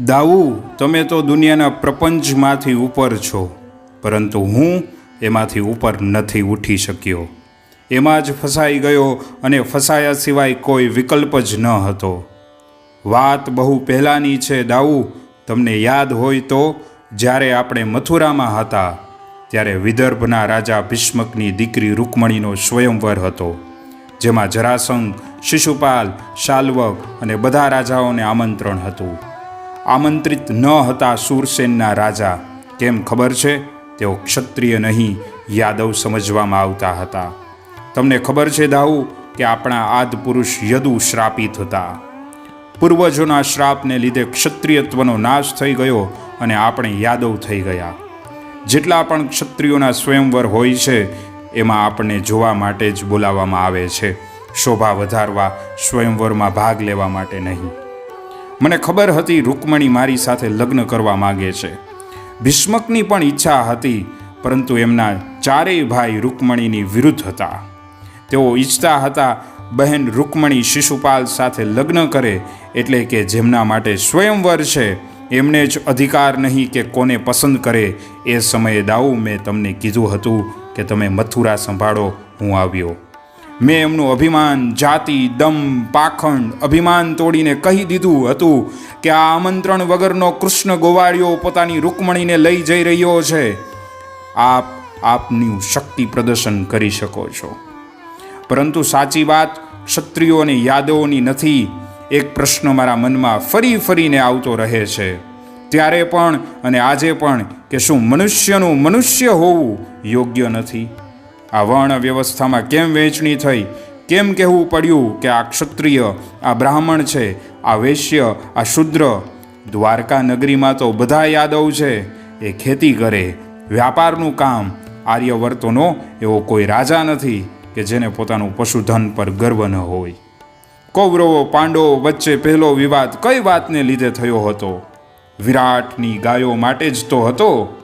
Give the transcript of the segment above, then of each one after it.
દાઉ, તમે તો દુનિયાના પ્રપંચમાંથી ઉપર છો, પરંતુ હું એમાંથી ઉપર નથી ઉઠી શક્યો. એમાં જ ફસાઈ ગયો અને ફસાયા સિવાય કોઈ વિકલ્પ જ ન હતો. વાત બહુ પહેલાંની છે દાવું તમને યાદ હોય તો જ્યારે આપણે મથુરામાં હતા, ત્યારે વિદર્ભના રાજા ભીષ્મકની દીકરી રૂકમણીનો સ્વયંવર હતો, જેમાં જરાસંઘ, શિશુપાલ, શાલ્વક અને બધા રાજાઓને આમંત્રણ હતું. આમંત્રિત ન હતા સુરસેનના રાજા, કેમ ખબર છે? તેઓ ક્ષત્રિય નહીં, યાદવ સમજવામાં આવતા હતા. તમને ખબર છે દાઉ, કે આપણા આદ પુરુષ યદુ શ્રાપિત હતા. પૂર્વજોના શ્રાપને લીધે ક્ષત્રિયત્વનો નાશ થઈ ગયો અને આપણે યાદવ થઈ ગયા. જેટલા પણ ક્ષત્રિયોના સ્વયંવર હોય છે, એમાં આપણને જોવા માટે જ બોલાવવામાં આવે છે. શોભા વધારવા, સ્વયંવરમાં ભાગ લેવા માટે નહીં. મને ખબર હતી રૂકમણી મારી સાથે લગ્ન કરવા માગે છે. ભીષ્મકની પણ ઈચ્છા હતી, પરંતુ એમના ચારેય ભાઈ રૂકમણીની વિરુદ્ધ હતા. તેઓ ઈચ્છતા હતા, બહેન રૂકમણી શિશુપાલ સાથે લગ્ન કરે, એટલે કે જેમના માટે સ્વયંવર છે એમને જ અધિકાર નહીં કે કોને પસંદ કરે એ સમયે દાઉ મેં તમને કીધું હતું કે તમે મથુરા સંભાળો, હું આવ્યો. મેં એમનું અભિમાન, જાતિ, દમ, પાખંડ, અભિમાન તોડીને કહી દીધું હતું કે આ આમંત્રણ વગરનો કૃષ્ણ ગોવાળિયો પોતાની રૂકમણીને લઈ જઈ રહ્યો છે. આપ આપનું શક્તિ પ્રદર્શન કરી શકો છો. પરંતુ સાચી વાત ક્ષત્રિયો અને યાદવોની નથી. એક પ્રશ્ન મારા મનમાં ફરી ફરીને આવતો રહે છે. ત્યારે પણ અને આજે પણ કે શું મનુષ્યનું મનુષ્ય હોવું યોગ્ય નથી? આ વર્ણ વ્યવસ્થામાં કેમ વહેંચણી થઈ? કેમ કહેવું પડ્યું કે આ ક્ષત્રિય, આ બ્રાહ્મણ છે, આ વૈશ્ય, આ શુદ્ર? દ્વારકા નગરીમાં તો બધા યાદવ છે. એ ખેતી કરે, વ્યાપારનું કામ, આર્યવર્તોનો એવો કોઈ રાજા નથી કે જેને પોતાનું પશુધન પર ગર્વ ન હોય. કૌરવો, પાંડવો વચ્ચે પહેલો વિવાદ કઈ વાતને લીધે થયો હતો? વિરાટની ગાયો માટે જ તો હતો.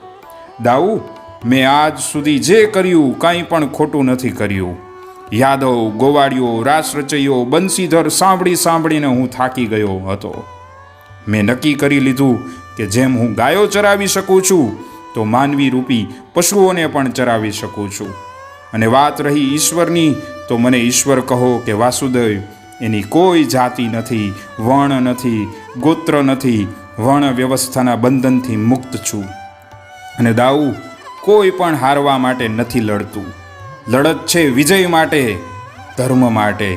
દાઉ, મેં આજ સુધી જે કર્યું કાંઈ પણ ખોટું નથી કર્યું. યાદવ, ગોવાળીઓ, રાસ રચૈયો બંસીધર સાંભળી સાંભળીને હું થાકી ગયો હતો. મેં નક્કી કરી લીધું કે જેમ હું ગાયો ચરાવી શકું છું, તો માનવી રૂપી પશુઓને પણ ચરાવી શકું છું. અને વાત રહી ઈશ્વરની, તો મને ઈશ્વર કહો કે વાસુદેવ એની કોઈ જાતિ નથી, વર્ણ નથી, ગોત્ર નથી, વર્ણ વ્યવસ્થાના બંધનથી મુક્ત છું. અને દાઉ કોઈ પણ હારવા માટે નથી લડતું. લડત છે વિજય માટે, ધર્મ માટે.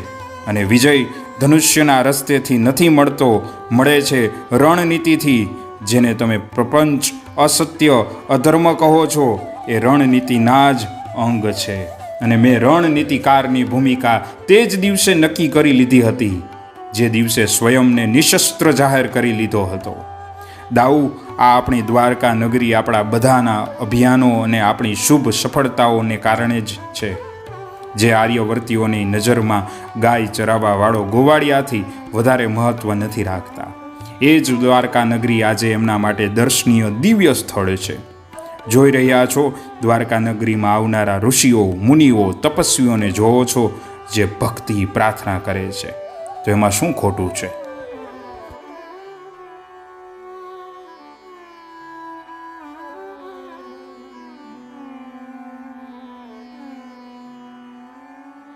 અને વિજય ધનુષ્યના રસ્તેથી નથી મળતો, મળે છે રણનીતિથી. જેને તમે પ્રપંચ, અસત્ય, અધર્મ કહો છો, એ રણનીતિના જ અંગ છે. અને મેં રણનીતિકારની ભૂમિકા તે જ દિવસે નક્કી કરી લીધી હતી, જે દિવસે સ્વયંને નિશસ્ત્ર જાહેર કરી લીધો હતો. દાઉ, આ આપણી દ્વારકા નગરી આપણા બધાના અભિયાનો અને આપણી શુભ સફળતાઓને કારણે જ છે. જે આર્યવર્તીઓની નજરમાં ગાય ચરાવવાવાળો ગોવાળિયાથી વધારે મહત્ત્વ નથી રાખતા. એ જ દ્વારકા નગરી આજે એમના માટે દર્શનીય દિવ્ય સ્થળ છે. જોઈ રહ્યા છો. દ્વારકા નગરીમાં આવનારા ઋષિઓ, મુનિઓ, તપસ્વીઓને જોવો છો, જે ભક્તિ પ્રાર્થના કરે છે. તો એમાં શું ખોટું છે?